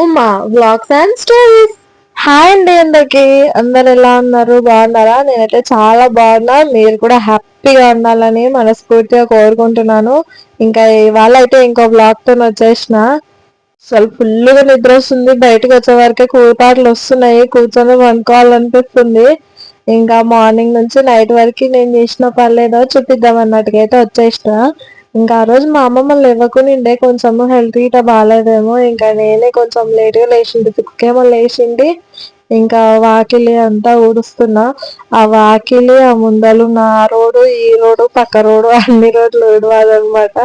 Uma vlogs and stories hi అండి అందరికి. అందరు ఎలా ఉన్నారు? బాగున్నారా? నేనైతే చాలా బాగున్నా. మీరు కూడా హ్యాపీగా ఉండాలని మనస్ఫూర్తిగా కోరుకుంటున్నాను. ఇంకా ఇవాళ అయితే ఇంకో బ్లాగ్తో వచ్చేసిన. అసలు ఫుల్గా నిద్ర వస్తుంది. బయటకు వచ్చే వరకే కూపాట్లు వస్తున్నాయి. కూర్చొని వండుకోవాలనిపిస్తుంది. ఇంకా మార్నింగ్ నుంచి నైట్ వరకు నేను చేసిన పర్లేదో చూపిద్దాం అన్నట్టుగా అయితే వచ్చేసిన. ఇంకా ఆ రోజు మా అమ్మమ్మ ఉండే కొంచెం హెల్త్ గిట్ట బాగాలేదేమో ఇంకా నేనే కొంచెం లేట్గా లేచింది సిక్స్ లేచింది ఇంకా వాకిలి అంతా ఊడుస్తున్నా. ఆ వాకిలి ఆ ముందలు నా రోడ్డు ఈ రోడ్డు పక్క రోడ్డు అన్ని రోడ్లు ఊడవాదనమాట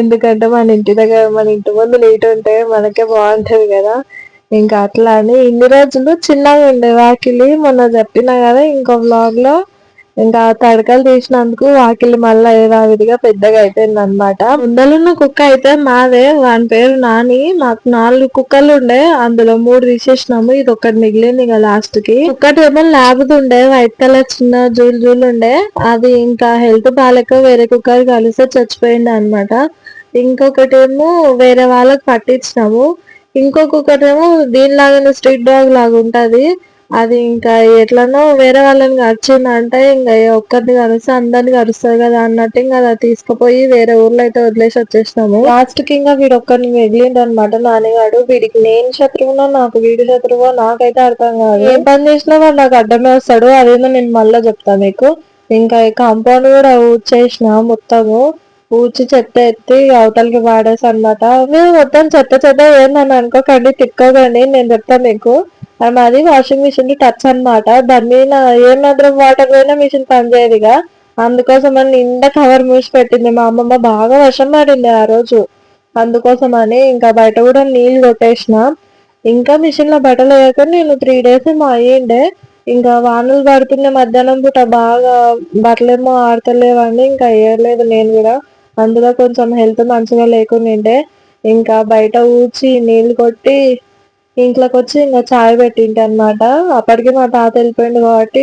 ఎందుకంటే మన ఇంటి దగ్గర మన ఇంటి ముందు నీట్ ఉంటే మనకే బాగుంటుంది కదా. ఇంకా అట్లా అని ఇన్ని రోజులు చిన్నగా ఉండే వాకిలి మొన్న చెప్పినా కదా ఇంకో బ్లాగ్లో ఇంకా తడకలు తీసినందుకు వాకిలి మళ్ళీ ఏదావిధిగా పెద్దగా అయిపోయింది అనమాట ముందలున్న కుక్క అయితే మాదే వాని పేరు నాని. మాకు నాలుగు కుక్కలు ఉండే అందులో మూడు తీసేసినాము. ఇది ఒకటి మిగిలింది ఇక లాస్ట్కి ఒక్కటి ఏమో ల్యాబ్ది ఉండే వైట్ కలర్ చిన్న జూలు జూలు ఉండే. అది ఇంకా హెల్త్ బాగాలేక వేరే కుక్కలు కలిస్తే చచ్చిపోయింది అనమాట ఇంకొకటి ఏమో వేరే వాళ్ళకి పట్టించినాము. ఇంకొకటేమో దీనిలాగానే స్ట్రీట్ డాగ్ లాగా ఉంటది అది ఇంకా ఎట్లనో వేరే వాళ్ళని అంటే ఇంకా ఒక్కరిని కరిస్తే అందరిని కరుస్తుంది కదా అన్నట్టు ఇంకా అది తీసుకుపోయి వేరే ఊర్లో అయితే వదిలేసి వచ్చేసినాము. లాస్ట్కి ఇంకా వీడు ఒక్కరిని మిగిలిండు అనమాట నాన్నగాడు వీడికి నేను శత్రువునో నాకు వీడి శత్రువు నాకైతే అర్థం కాదు. ఏం పని చేసినా వాడు నాకు అడ్డమే వస్తాడు. అదేమో నేను మళ్ళీ చెప్తాను మీకు. ఇంకా కాంపౌండ్ కూడా ఊడ్చేసిన మొత్తము. ఊడ్చి చెత్త ఎత్తి అవతలకి వాడేసి అనమాట మీరు మొత్తం చెత్త చెత్త ఏందని అనుకోకండి తిక్కోకండి నేను చెప్తాను మీకు. అది వాషింగ్ మిషన్ టచ్ అనమాట దాని మీద ఏ మాత్రం వాటర్ పోయినా మిషన్ పనిచేయదుగా అందుకోసం అని నిండా కవర్ మూసి పెట్టింది. మా అమ్మమ్మ బాగా వర్షం పడింది ఆ రోజు. అందుకోసం అని ఇంకా బయట కూడా నీళ్ళు కొట్టేసిన. ఇంకా మిషన్లో బట్టలు వేయక నేను త్రీ డేస్ ఏమో అయ్యిండే. ఇంకా వానలు పడుతున్న మధ్యాహ్నం పూట బాగా బట్టలేమో ఆడతలేవండి ఇంకా వేయలేదు నేను కూడా. అందులో కొంచెం హెల్త్ మంచిగా లేకుండిండే ఇంకా బయట ఊడ్చి నీళ్ళు కొట్టి ఇంట్లోకి వచ్చి ఇంకా చాయ్ పెట్టింటి అనమాట అప్పటికి మా తాత వెళ్ళిపోయింది కాబట్టి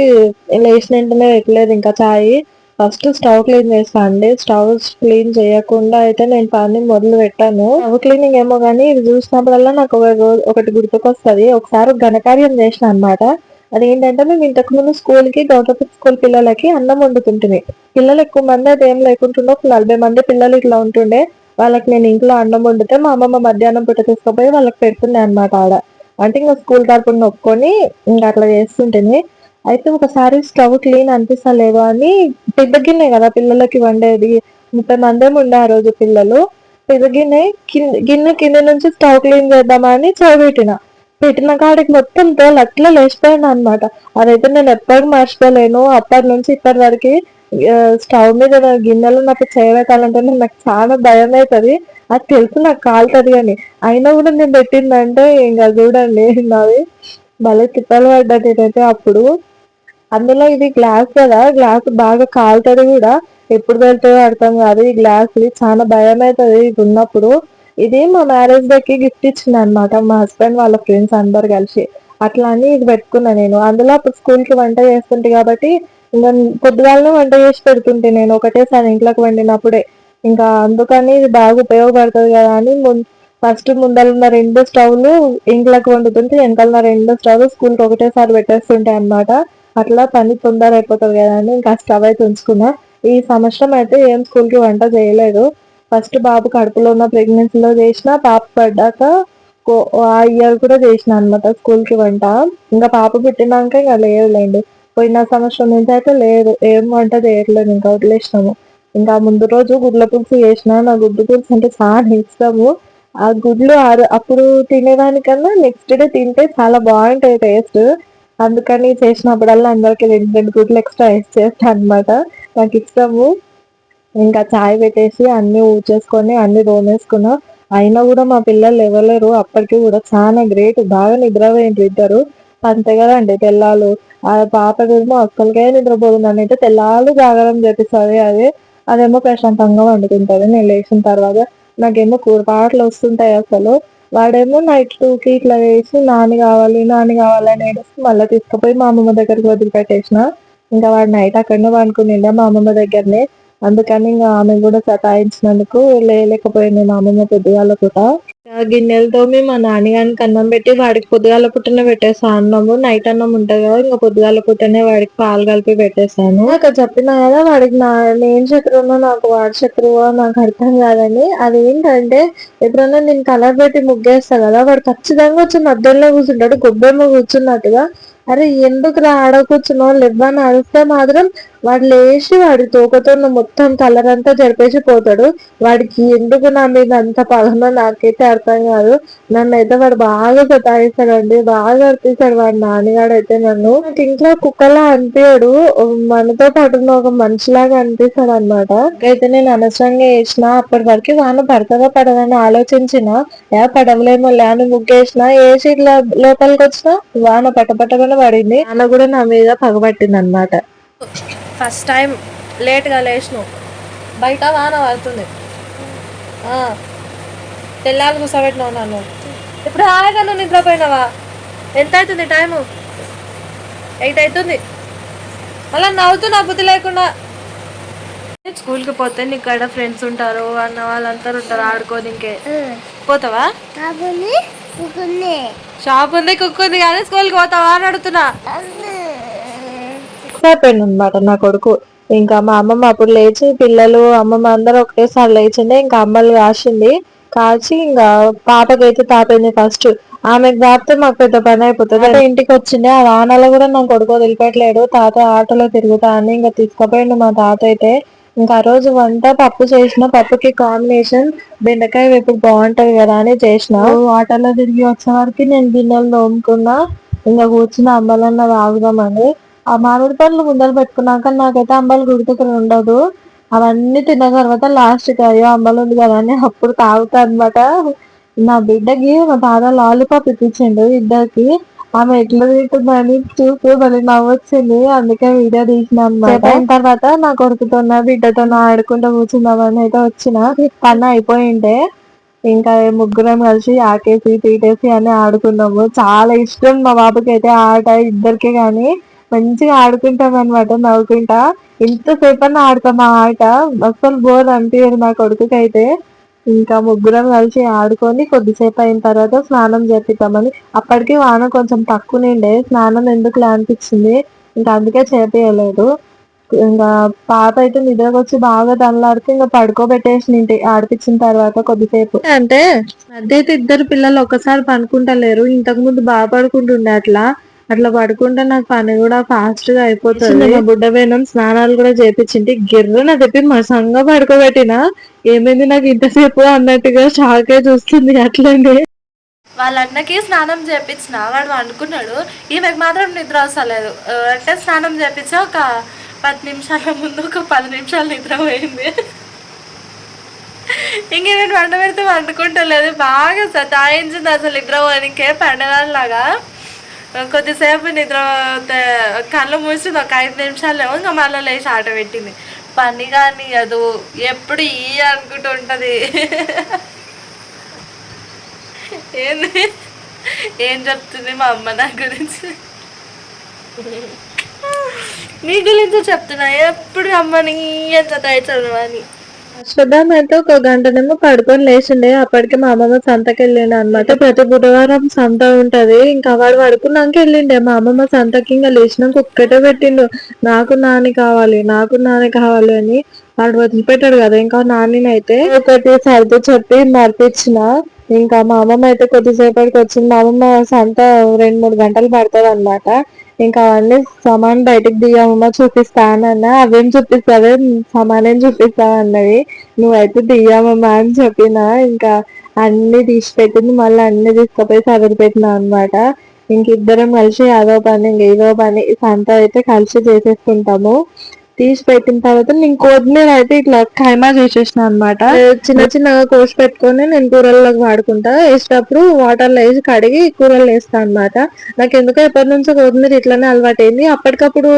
లేచిన వెంటనే పెట్టలేదు ఇంకా చాయ్. ఫస్ట్ స్టవ్ క్లీన్ చేస్తా అండి. స్టవ్ క్లీన్ చేయకుండా అయితే నేను పని మొదలు పెట్టాను. స్టవ్ క్లీనింగ్ ఏమో కానీ ఇది చూసినప్పుడల్లా నాకు ఒక రోజు ఒకటి గుర్తుకొస్తుంది. ఒకసారి ఘనకార్యం చేసిన అనమాట అదేంటంటే మేము ఇంతకు ముందు స్కూల్కి గౌరవ స్కూల్ పిల్లలకి అన్నం వండుతుంటుంది పిల్లలు ఎక్కువ మంది అయితే ఏం లేకుంటుండే ఒక నలభై మంది పిల్లలు ఇట్లా ఉంటుండే. వాళ్ళకి నేను ఇంట్లో అన్నం వండితే మా అమ్మమ్మ మధ్యాహ్నం పూట తీసుకుపోయి వాళ్ళకి పెడుతుండే అనమాట ఆడ. అంటే ఇంకా స్కూల్ తరపున నొక్కొని ఇంకా అట్లా చేస్తుంటేనే అయితే ఒకసారి స్టవ్ క్లీన్ అనిపిస్తలేదు అని పెద్ద గిన్నె కదా పిల్లలకి వండేది. ముప్పై మందేమి ఉండే ఆ రోజు పిల్లలు. పెద్ద గిన్నె గిన్నె కింద నుంచి స్టవ్ క్లీన్ చేద్దామని చదివిట్టిన పెట్టిన కాడికి మొత్తం తోలు అట్లా లేచిపోయాను అనమాట అదైతే నేను ఎప్పటికి మర్చిపోలేను. అప్పటి నుంచి ఇప్పటి వరకు స్టవ్ మీద గిన్నెలు నాకు చేయబెట్టాలంటే నాకు చాలా భయం అవుతుంది. అది తెలుసు నాకు కాలుతుంది అని. అయినా కూడా నేను పెట్టిందంటే ఇంకా చూడండి నాది. భలే తిప్పలు పడ్డా నేనైతే అప్పుడు. అందులో ఇది గ్లాస్ కదా గ్లాస్ బాగా కాలుతుంది కూడా. ఎప్పుడు వెళ్తుందో అర్థం కాదు ఈ గ్లాస్ చాలా భయం అవుతుంది ఇది ఉన్నప్పుడు. ఇది మా మ్యారేజ్ డేకి గిఫ్ట్ ఇచ్చింది అనమాట మా హస్బెండ్ వాళ్ళ ఫ్రెండ్స్ అందరు కలిసి. అట్లా అని ఇది పెట్టుకున్నా నేను. అందులో అప్పుడు స్కూల్కి వంట చేస్తుంటే కాబట్టి పొద్దుగాలనే వంట చేసి పెడుతుంటే నేను ఒకటేసారి ఇంట్లోకి వండినప్పుడే. ఇంకా అందుకని ఇది బాగా ఉపయోగపడుతుంది కదా అని ఫస్ట్ ముందరున్న రెండు స్టవ్లు ఇంట్లోకి వండుతుంటే వెనకాలన్న రెండు స్టవ్ స్కూల్కి ఒకటేసారి పెట్టేస్తుంటాయి అనమాట అట్లా పని తొందర అయిపోతుంది కదా అని ఇంకా స్టవ్ అయితే ఉంచుకున్నా. ఈ సంవత్సరం అయితే ఏం స్కూల్కి వంట చేయలేదు. ఫస్ట్ బాబు కడుపులో ఉన్న ప్రెగ్నెన్సీలో చేసిన పాప పడ్డాక ఆ ఇయర్ కూడా చేసిన అనమాట స్కూల్కి వంట. ఇంకా పాప పుట్టినాక ఇంకా లేదులేండి. పోయిన సంవత్సరం నుంచి అయితే లేదు. ఏం వంట చేయట్లేదు ఇంకా వదిలేసినాము. ఇంకా ముందు రోజు గుడ్ల పులుసు చేసిన నా గుడ్డు పులుసు అంటే చాలా ఇష్టము. ఆ గుడ్లు అప్పుడు తినేదానికన్నా నెక్స్ట్ డే తింటే చాలా బాగుంటాయి టేస్ట్ అందుకని చేసినప్పుడల్లా అందరికి రెండు రెండు గుడ్లు ఎక్స్ట్రా వేసి చేస్తాను అనమాట నాకు ఇష్టము. ఇంకా చాయ్ పెట్టేసి అన్ని ఊచేసుకొని అన్ని దోమేసుకున్నా అయినా కూడా మా పిల్లలు ఎవరు అప్పటికి కూడా చాలా గ్రేట్ బాగా నిద్రపోయిండ్రు ఇద్దరు. అంతే కదండి తెల్లాలు. ఆ పాప ఏమో అక్కలకే నిద్రపోతుందని అయితే తెల్లాలు జాగరం చేపిస్తుంది అది. అదేమో ప్రశాంతంగా వండుకుంటుంది. నేను లేచిన తర్వాత నాకేమో కూరపాట్లు వస్తుంటాయి అసలు. వాడేమో నైట్ టూకి ఇట్లా వేసి నాని కావాలి నాని కావాలి అని ఏడుస్తూ మళ్ళీ తీసుకుపోయి మా అమ్మమ్మ దగ్గరికి వదిలిపెట్టేసిన. ఇంకా వాడు నైట్ అక్కడనే పండుకునిండే మా అమ్మమ్మ దగ్గరనే. అందుకని ఇంకా ఆమె కూడా సతాయించినందుకు లేకపోయింది మా అమ్మమ్మ పొద్దుగాల కూడా గిన్నెలతో మా నాన్నగానికి అన్నం పెట్టి వాడికి పొద్దుగాల పుట్టిన పెట్టేస్తాను అన్నము. నైట్ అన్నం ఉంటుంది కదా ఇంకా పొద్దుగాల పుట్టనే వాడికి పాలు కలిపి పెట్టేస్తాను. అక్కడ చెప్పినా కదా వాడికి నా నేను చక్కెర నాకు వాడి చక్కెర నాకు అర్థం కాదని. అదేంటంటే ఎప్పుడన్నా నేను కలర్ పెట్టి ముగ్గేస్తా కదా వాడు ఖచ్చితంగా వచ్చి మధ్యలో కూర్చుంటాడు గొబ్బెమ్మ కూర్చున్నట్టుగా అరే ఎందుకు రా ఆడ కూర్చున్నావు? లెవ్వని అడిగితే మాత్రం వాడు లేచి వాడి తోకతో మొత్తం కలర్ అంతా జరిపేసి పోతాడు. వాడికి ఎందుకు నా మీద అంత పగనో నాకైతే అర్థం కాదు. నన్ను అయితే వాడు బాగా సతాయిస్తాడండి బాగా అర్పిస్తాడు వాడు నాన్నగాడు అయితే నన్ను. నాకు ఇంట్లో కుక్కలా అనిపించాడు మనతో పాటు ఒక మనిషిలాగా అనిపిస్తాడు అనమాట అయితే నేను అనవసరంగా వేసిన అప్పటి వరకు వాన పడతదా పడదని ఆలోచించిన ఏ పడవలేమో లేని ముగ్గేసిన వేసి ఇట్లా లోపలికి వచ్చిన వాన పట్టపట్టమని పడింది. నాన్న కూడా నా మీద పగబట్టింది అనమాట ఫస్ట్ టైం లేట్గా లేచినావు బయట వాన పడుతుంది. తెల్లారి కూర్చోబెట్టినావు నన్ను. ఇప్పుడు హాయిగా నువ్వు నిద్రపోయినావా ఎంత అవుతుంది టైము ఎయిట్ అవుతుంది. అలా నవ్వుతున్నా బుద్ధి లేకుండా స్కూల్కి పోతే నీకు ఇక్కడ ఫ్రెండ్స్ ఉంటారు అన్న వాళ్ళంతా ఉంటారు ఆడుకోనికే. పోతావా? షాప్ ఉంది కుక్ ఉంది కానీ స్కూల్కి పోతావా అని అడుగుతున్నా. అయిపోయింది అనమాట నా కొడుకు. ఇంకా మా అమ్మమ్మ అప్పుడు లేచి పిల్లలు అమ్మమ్మ అందరూ ఒకటేసారి లేచిండే ఇంకా అమ్మలు కాసింది. కాచి ఇంకా పాపకైతే తాపింది ఫస్ట్. ఆమెకు తాపితే మాకు పెద్ద పని అయిపోతుంది. అదే ఇంటికి వచ్చిండే ఆ వానలో కూడా నా కొడుకు వదిలిపెట్టలేడు తాత ఆటోలో తిరుగుతా అని ఇంకా తీసుకుపోయిండు మా తాత అయితే ఇంకా ఆ రోజు వంట పప్పు చేసిన పప్పుకి కాంబినేషన్ బెండకాయ వేపుడు బాగుంటది కదా అని చేసిన. ఆటోలో తిరిగి వచ్చే వరకు నేను గిన్నెలు తోముకున్నా ఇంకా కూర్చున్న అమ్మలన్న తాగుదామని. ఆ మామిడి పండ్లు ముందలు పెట్టుకున్నాక నాకైతే అంబలు గుర్తుకు ఉండదు. అవన్నీ తిన్న తర్వాత లాస్ట్ అయ్యో అంబలు ఉంది కదా అని అప్పుడు తాగుతా అనమాట నా బిడ్డకి మా తాత లాలీపాప్ ఇప్పించిండు ఇద్దరికి. ఆమె ఎట్లా తింటుందని చూసి మళ్ళీ నవ్వొచ్చింది. అందుకే వీడియో తీసిన అయిన తర్వాత నా కొడుకుతో బిడ్డతో ఆడుకుంటూ కూర్చుందామని అయితే వచ్చిన. పని అయిపోయింటే ఇంకా ముగ్గురం కలిసి ఆకేసి తీటేసి అని ఆడుకున్నాము. చాలా ఇష్టం మా బాబుకి అయితే ఆట ఇద్దరికే కానీ మంచిగా ఆడుకుంటాం అనమాట నవ్వుకుంటా. ఎంతసేపు ఆడతాం ఆ ఆట. అస్సలు బోర్ అనిపించదు నా కొడుకుకి అయితే ఇంకా ముగ్గురం కలిసి ఆడుకొని కొద్దిసేపు అయిన తర్వాత స్నానం చేపిద్దామని. అప్పటికి వాన కొంచెం తక్కువ నిండే స్నానం ఎందుకు అనిపించింది ఇంకా అందుకే చేపియలేదు. ఇంకా పాప అయితే నిద్రకు వచ్చి బాగా తనలాడితే ఇంకా పడుకోబెట్టేసి ఆడిపించిన తర్వాత కొద్దిసేపు. అంటే అదైతే ఇద్దరు పిల్లలు ఒకసారి పనుకుంటలేరు. ఇంతకు ముందు బాగా పడుకుంటుండే అట్లా. అట్లా పడుకుంటే నాకు పని కూడా ఫాస్ట్గా అయిపోతుంది నా బుడ్డ వేనం స్నానాలు కూడా చేపించింది. గిర్రన చెప్పి మసంగా పడుకోబెట్టిన. ఏమైంది నాకు ఇంతసేపు అన్నట్టుగా షాకే చూస్తుంది అట్లనే. వాళ్ళ అన్నకి స్నానం చేపించిన వాడు అనుకున్నాడు ఈమెకు మాత్రం నిద్ర వస్తలేదు. అంటే స్నానం చేపించా ఒక పది నిమిషాల ముందు ఒక పది నిమిషాలు నిద్ర పోయింది. ఇంక నేను వంట పెడితే వండుకుంటలేదు. బాగా సతాయించింది అసలు నిద్ర పోనికే పండగలాగా కొద్దిసేపు నిద్ర కళ్ళు మూసింది ఒక ఐదు నిమిషాలు ఇంకా మళ్ళీ లేచి ఆట పెట్టింది. పని కానీ అది ఎప్పుడు ఈ అనుకుంటూ ఉంటుంది. ఏంది? ఏం చెప్తుంది మా అమ్మ నా గురించి? నీ గురించి చెప్తున్నా. ఎప్పుడు అమ్మని ఎంత అని శ్రద్ధం అయితే ఒక గంటనేమో పడుకొని లేచిండే. అప్పటికి మా అమ్మమ్మ సంతకి వెళ్ళిండే అనమాట ప్రతి బుధవారం సంత ఉంటది. ఇంకా వాడు పడుకున్నాక వెళ్ళిండే. మా అమ్మమ్మ సంతకి ఇంకా లేచినాక ఒక్కటే పెట్టిండు. నాకు నాని కావాలి నాకు నాని కావాలి అని వాడు వదిలిపెట్టాడు కదా. ఇంకా నాని అయితే ఒకటి సర్ది చెప్పి మర్పించిన. ఇంకా మా అమ్మమ్మ అయితే కొద్దిసేపటికి వచ్చింది. మా అమ్మమ్మ సంత రెండు మూడు గంటలు పడుతుంది అనమాట ఇంకా అవన్నీ సామాన్ బయటకు దిగామమ్మ చూపిస్తానన్నా. అవేం చూపిస్తావే? సమానేం చూపిస్తావు అన్నది నువ్వైతే దిగామమ్మా అని చెప్పిన. ఇంకా అన్ని తీసి పెట్టింది మళ్ళీ అన్ని తీసుకుపోయి సగరు పెట్టినా అనమాట ఇంక ఇద్దరం కలిసి అదో పని ఇంక ఏదో పని సంత అయితే కలిసి చేసేసుకుంటాము. తీసి పెట్టిన తర్వాత నేను కొత్తిమీర అయితే ఇట్లా ఖైమా చేసేసిన అనమాట చిన్న చిన్నగా కోసి పెట్టుకొని నేను కూరల్లోకి వాడుకుంటా. వేసేటప్పుడు వాటర్లో వేసి కడిగి కూరలు వేస్తా అనమాట నాకు ఎందుకో ఎప్పటి నుంచో కొత్తిమీర ఇట్లానే అలవాటైంది. అప్పటికప్పుడు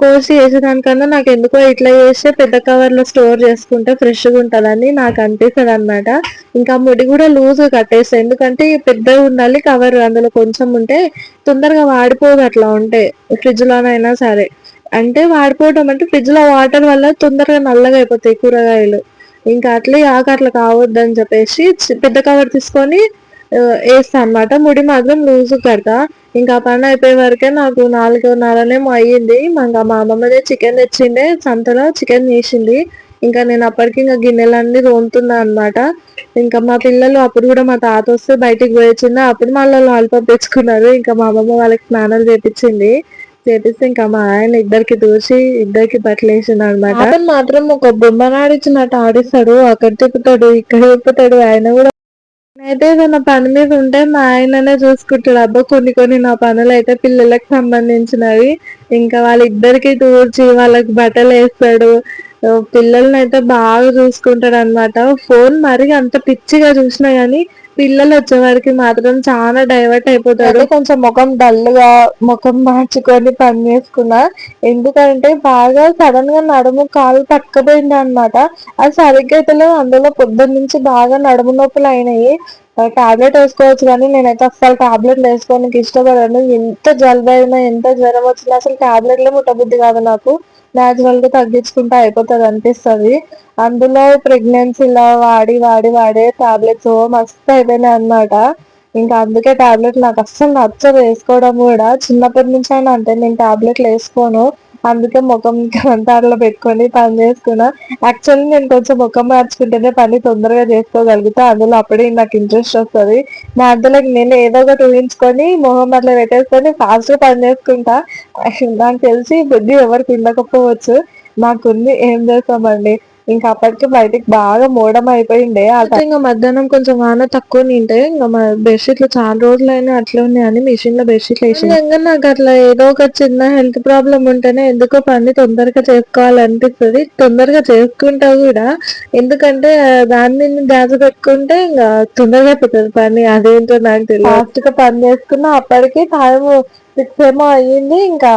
కోసి వేసేదానికన్నా నాకు ఎందుకో ఇట్లా చేస్తే పెద్ద కవర్లో స్టోర్ చేసుకుంటే ఫ్రెష్గా ఉంటదని నాకు అనిపిస్తుంది అనమాట ఇంకా ముడి కూడా లూజ్ కట్టేస్తాయి ఎందుకంటే పెద్దగా ఉండాలి కవర్ అందులో కొంచెం ఉంటే తొందరగా వాడిపోదు అట్లా ఉంటే. ఫ్రిడ్జ్ లోనైనా సరే. అంటే వాడిపోవడం అంటే ఫ్రిడ్జ్లో వాటర్ వల్ల తొందరగా నల్లగా అయిపోతాయి కూరగాయలు. ఇంకా అట్లే ఆక అట్లా కావద్దని చెప్పేసి పెద్ద కవర్ తీసుకొని వేస్తా అనమాట ముడి మాత్రం లూజ్ కడతా. ఇంకా పని అయిపోయే వరకే నాకు నాలుగున్నరనేమో అయ్యింది. ఇంకా మా అమ్మమ్మదే చికెన్ తెచ్చిండే సంతలో చికెన్ చేసింది. ఇంకా నేను అప్పటికి ఇంకా గిన్నెలన్నీ తోముతున్నా అనమాట ఇంకా మా పిల్లలు అప్పుడు కూడా మా తాత వస్తే బయటికి పోయొచ్చింది అప్పుడు మళ్ళీ లాలిపాప్ తెచ్చుకున్నారు. ఇంకా మా అమ్మమ్మ వాళ్ళకి స్నానాలు చేపించింది. చేపిస్తే ఇంకా మా ఆయన ఇద్దరికి దూసి ఇద్దరికి బట్టలు అనమాట అతను మాత్రం ఒక బొమ్మనాడిచ్చినట్టు ఆడిస్తాడు అక్కడ తిప్పుతాడు ఇక్కడ తిప్పుతాడు ఆయన కూడా అయితే ఏదైనా పని మీద ఉంటే మా ఆయననే చూసుకుంటాడు. అబ్బా కొన్ని కొన్ని నా పనులు అయితే పిల్లలకు సంబంధించినవి. ఇంకా వాళ్ళిద్దరికి తూర్చి వాళ్ళకి బట్టలు వేస్తాడు పిల్లల్ని అయితే బాగా చూసుకుంటాడు అనమాట ఫోన్ మరి అంత పిచ్చిగా చూసినా గానీ పిల్లలు వచ్చేవారికి మాత్రం చాలా డైవర్ట్ అయిపోతారు కొంచెం ముఖం డల్గా ముఖం మార్చుకొని పని చేసుకున్నా. ఎందుకంటే బాగా సడన్గా నడుము కాలు పక్కపోయింది అనమాట అది సరిగ్గా అయితే అందులో పొద్దున్న నుంచి బాగా నడుము నొప్పులు అయినాయి. టాబ్లెట్ వేసుకోవచ్చు కానీ నేనైతే అసలు టాబ్లెట్ వేసుకోవడానికి ఇష్టపడను. ఎంత జలుబు అయినా ఎంత జ్వరం వచ్చినా అసలు టాబ్లెట్లే ముట్టబుద్ధి కాదు నాకు. న్యాచురల్గా తగ్గించుకుంటే అయిపోతుంది అనిపిస్తుంది. అందులో ప్రెగ్నెన్సీలో వాడి వాడి వాడే టాబ్లెట్స్ మస్తు అయిపోయినాయి అనమాట ఇంకా అందుకే టాబ్లెట్ నాకు అస్సలు నచ్చదు వేసుకోవడం కూడా. చిన్నప్పటి నుంచి అయినా అంటే నేను టాబ్లెట్లు వేసుకోను. అందుకే ముఖం కంటారులో పెట్టుకొని పని చేసుకున్నా. యాక్చువల్లీ నేను కొంచెం ముఖం మార్చుకుంటేనే పని తొందరగా చేసుకోగలుగుతా. అందులో అప్పుడే నాకు ఇంట్రెస్ట్ వస్తుంది. నా అందులోకి నేను ఏదో ఒకటి ఊహించుకొని మొహం అట్లా పెట్టేసుకొని ఫాస్ట్గా పని చేసుకుంటా. నాకు తెలిసి బుద్ధి ఎవరికి ఉండకపోవచ్చు. నాకుంది ఏం చేస్తామండి? ఇంకా అప్పటికి బయటికి బాగా మోడం అయిపోయిండే ఇంకా మధ్యాహ్నం కొంచెం వాన తక్కువ నింటే ఇంకా మా బెడ్షీట్లు చాలా రోజులైనా అట్లా ఉన్నాయని మిషన్లో బెడ్షీట్లు వేసి నాకు అట్లా ఏదో ఒక చిన్న హెల్త్ ప్రాబ్లం ఉంటేనే ఎందుకో పని తొందరగా చేసుకోవాలనిపిస్తుంది. తొందరగా చేసుకుంటా కూడా. ఎందుకంటే దాన్ని దాచి పెట్టుకుంటే ఇంకా తొందరగా అయిపోతుంది పని. అదేంటో నాకు తెలియదు. ఫాస్ట్గా పని చేసుకున్నా అప్పటికి టైం సిక్స్ ఏమో అయ్యింది. ఇంకా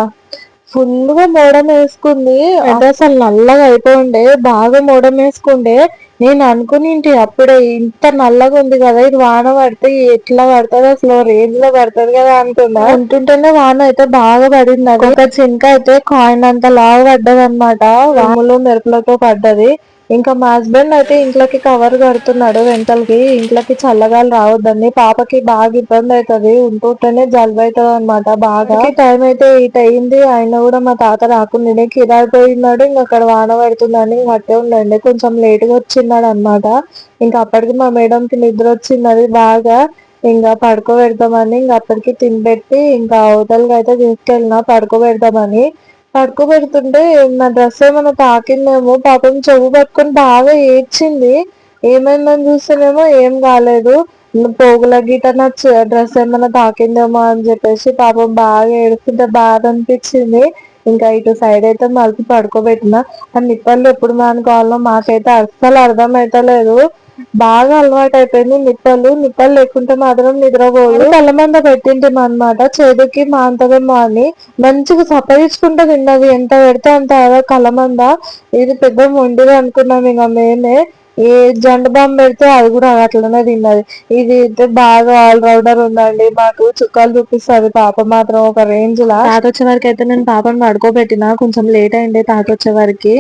ఫుల్గా మోడం వేసుకుంది. అంటే అసలు నల్లగా అయిపోయిండే బాగా మోడం వేసుకుండే నేను అనుకుని అప్పుడే ఇంత నల్లగా ఉంది కదా ఇది వాన పడితే ఎట్లా పడుతుంది అసలు? రేంజ్లో పడుతుంది కదా అనుకున్నా. ఉంటుంటేనే వాన అయితే బాగా పడింది. ఒక చింక అయితే కాయిన్ అంత లాగా పడ్డది అనమాట వాములు మెరుపులతో పడ్డది. ఇంకా మా హస్బెండ్ అయితే ఇంట్లోకి కవర్ కడుతున్నాడు వెంటలకి. ఇంట్లోకి చల్లగాలి రావద్దని పాపకి బాగా ఇబ్బంది అవుతుంది. ఉంటుంటేనే జలుబు అవుతుంది అనమాట బాగా. టైం అయితే ఎయిట్ అయింది ఆయన కూడా మా తాత రాకుండా కిరాయి పోయినాడు ఇంకా అక్కడ వాన పడుతుందని అట్టే ఉండండి. కొంచెం లేటుగా వచ్చిన్నాడు అనమాట ఇంకా అప్పటికి మా మేడంకి నిద్ర వచ్చింది బాగా. ఇంకా పడుకోబెడతామని ఇంకా అప్పటికి తినిపెట్టి ఇంకా అవతలకి అయితే తీసుకెళ్ళిన పడుకోబెడతామని. పడుకోబెడుతుంటే నా డ్రెస్ ఏమైనా తాకిందేమో. పాపం చెవు పట్టుకొని బాగా ఏడ్చింది. ఏమైందని చూస్తేనేమో ఏం కాలేదు. పోగుల గీట నా డ్రెస్ ఏమైనా తాకిందేమో అని చెప్పేసి పాపం బాగా ఏడుస్తుంటే బాధ అనిపించింది. ఇంకా ఇటు సైడ్ అయితే మలిపి పడుకోబెట్టిన. ఆ నిప్పళ్ళు ఎప్పుడు మానుకోవాలో మాకైతే అస్సలు అర్థం బాగా అలవాటు అయిపోయింది నిప్పలు నిప్పలు లేకుంటే మాత్రం నిద్రపోదు. మంద పెట్టింటాం అనమాట చేదుకి మాంతదేమో అని మంచిగా సపరించుకుంటూ తిన్నది. ఎంత పెడితే అంత కలమంద ఇది పెద్ద మొండిది అనుకున్నాం ఇక మేమే. ఏ జండ బాంబు పెడితే అది కూడా అట్లనే తిన్నది. ఇది అయితే బాగా ఆల్రౌండర్ ఉందండి. మాకు చుక్కాలు చూపిస్తుంది. పాప మాత్రం ఒక రేంజ్ లా తాత వచ్చే వరకు అయితే నేను పాపను పడుకోబెట్టిన. కొంచెం లేట్ అయింది తాత వచ్చే వరకు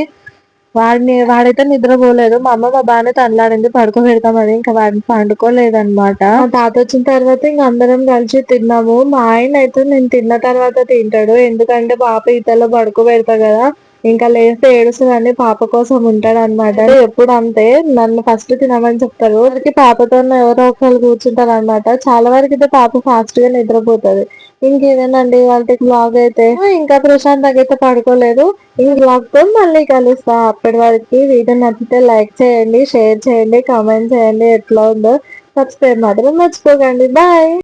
వాడిని వాడైతే నిద్రపోలేదు. మా అమ్మ మా బాగానే తనలాడింది పడుకోబెడతామని ఇంకా వాడిని పండుకోలేదన్నమాట. తాత వచ్చిన తర్వాత ఇంక అందరం కలిసి తిన్నాము. మా ఆయన అయితే నేను తిన్న తర్వాత తింటాడు. ఎందుకంటే పాప ఈతలో పడుకోబెడతా కదా. ఇంకా లేస్తే ఏడుస్తుందండి పాప కోసం ఉంటాడు అనమాట ఎప్పుడు అంతే నన్ను ఫస్ట్ తినమని చెప్తారు. వారికి పాపతో ఎవరో ఒకరు కూర్చుంటారు అనమాట చాలా వరకు అయితే పాప ఫాస్ట్గా నిద్రపోతుంది. ఇంకేదేనండి వాళ్ళకి బ్లాగ్ అయితే? ఇంకా ప్రశాంత్ అయితే పడుకోలేదు. ఈ బ్లాగ్తో మళ్ళీ కలుస్తా. అప్పటి వరకు వీడియో నచ్చితే లైక్ చేయండి షేర్ చేయండి కామెంట్ చేయండి ఎట్లా ఉందో సబ్స్క్రైబ్ మాత్రం మర్చిపోకండి. బాయ్!